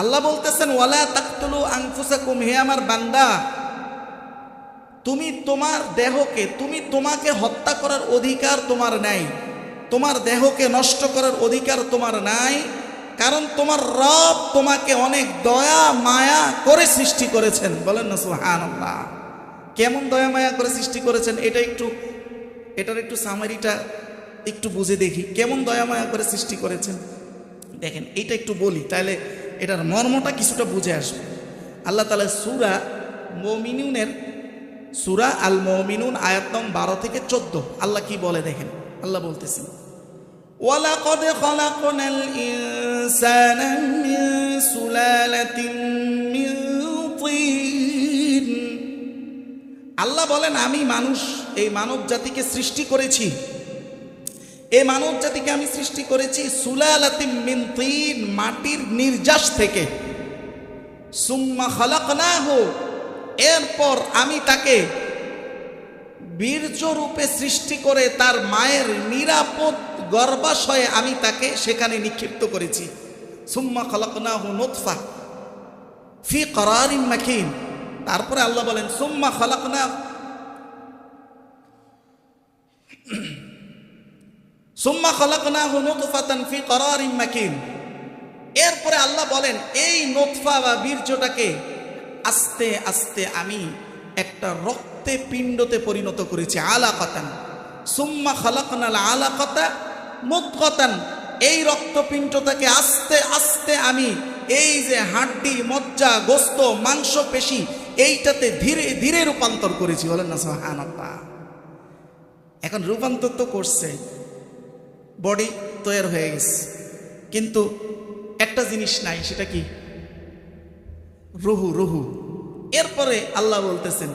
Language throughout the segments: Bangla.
আল্লাহ বলতেছেন, ওয়ালা তাকতুলু আনফুসাকুম হে আমার বান্দা, তুমি তোমার দেহকে, তুমি তোমাকে হত্যা করার অধিকার তোমার নাই, তোমার দেহকে নষ্ট করার অধিকার তোমার নাই, কারণ তোমার রব তোমাকে অনেক দয়া, মায়া করে সৃষ্টি করেছেন। বলেন না সুহান কেমন দয়া, মায়া করে সৃষ্টি করেছেন? এটা একটু, এটার একটু সামারিটা একটু বুঝে দেখি, কেমন দয়া মায়া করে সৃষ্টি করেছেন। দেখেন, এইটা একটু বলি তাহলে এটার মর্মটা কিছুটা বুঝে আসবে। আল্লাহ তালা সুরা মমিনুনের, সুরা আল মমিনুন আয়াত নং বারো থেকে চোদ্দ, আল্লাহ কি বলে দেখেন? আল্লাহ বলতেছেন আল্লাহ বলেন, আমি মানুষ, এই মানব জাতিকে সৃষ্টি করেছি এই মানব জাতিকে আমি সৃষ্টি করেছি মাটির নির্যাস থেকে। খালাকনাহু, এরপর আমি তাকে বীর্য রূপে সৃষ্টি করে তার মায়ের নিরাপদ গর্ভাশয়ে আমি তাকে সেখানে নিক্ষিপ্ত করেছি। সুম্মা খালাকনাহু নুতফা ফি করারিম মাকিন। তারপরে আল্লাহ বলেন, সুম্মা খালাকনা সুম্মা ফি এরপরে আল্লাহ বলেন, এই নোতফা বা বীর্যটাকে আস্তে আস্তে আমি একটা রক্তে পিণ্ডতে পরিণত করেছি, আলাকাতান। সুম্মা খালাকনাল আলাকাতা মুদগতান এই রক্তপিণ্ডটাকে আস্তে আস্তে আমি এই যে হাড্ডি, মজ্জা, গোস্ত মাংস পেশি এইটাতে ধীরে ধীরে রূপান্তর করেছি। বলেন না, সুবহানাল্লাহ। এখন রূপান্তর তো করছে। বডি তৈরি হয়ে গেছে। কিন্তু একটা জিনিস নাই, সেটা কি? রুহু রুহু। এরপরে আল্লাহ বলতেছেন,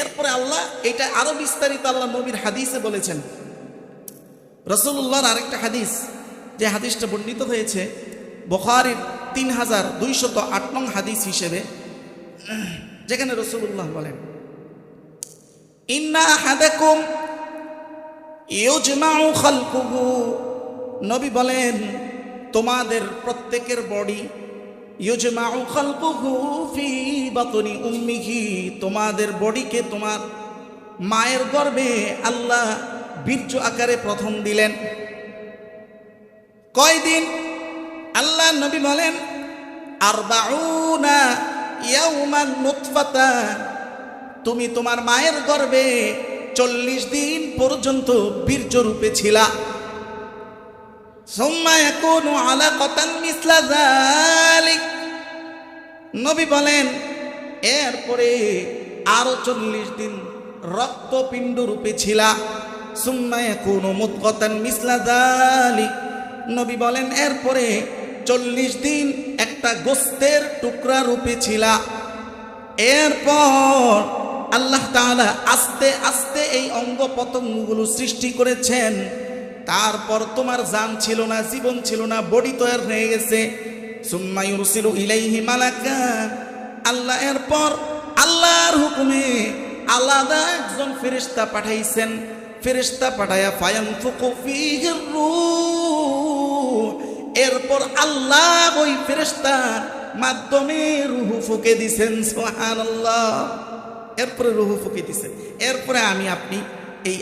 এরপরে আল্লাহ এটা আরও বিস্তারিত আল্লাহ নবীর হাদিসে বলেছেন। রসুল্লাহর আরেকটা হাদিস, যে হাদিসটা বর্ণিত হয়েছে, বখারির তিন হাজার দুইশত আট নং হাদিস হিসেবে, যেখানে রসুল্লাহ বলেন, ইন্না হাদাকুম নবী বলেন, তোমাদের প্রত্যেকের বডি ফি তোমাদের বডিকে তোমার মায়ের গর্ভে আল্লাহ বীর্য আকারে প্রথম দিলেন। কয়দিন? আল্লাহ নবী বলেন আর বাউনা তুমি তোমার মায়ের গর্ভে চল্লিশ দিন পর্যন্ত বীর্য রূপে ছিলা নবী বলেন, এরপরে আরও চল্লিশ দিন রক্তপিণ্ড রূপে ছিলা। নবী বলেন, এরপরে চল্লিশ দিন একটা গোস্তের টুকরা রূপে ছিলা। এরপর আল্লাহ তাআলা আস্তে আস্তে এই অঙ্গ পতঙ্গগুলো সৃষ্টি করেছেন। তারপর তোমার জান ছিল না, জীবন ছিল না, বডি তৈরি হয়ে গেছে। সুম্মায়ুরসিলু ইলাইহি মালাকা। আল্লাহ এরপর আল্লাহর হুকুমে আলাদা একজন ফেরেশতা পাঠাইছেন। ফেরেশতা পাঠায়া ফায়ানফুকু ফীহির রূহ। এরপর আল্লাহ ওই ফেরেশতার মাধ্যমে রুহু ফুকে দিছেন, সুবহানাল্লাহ। এরপরে রুহু ফুকে দিছেন এরপরে আমি আপনি এই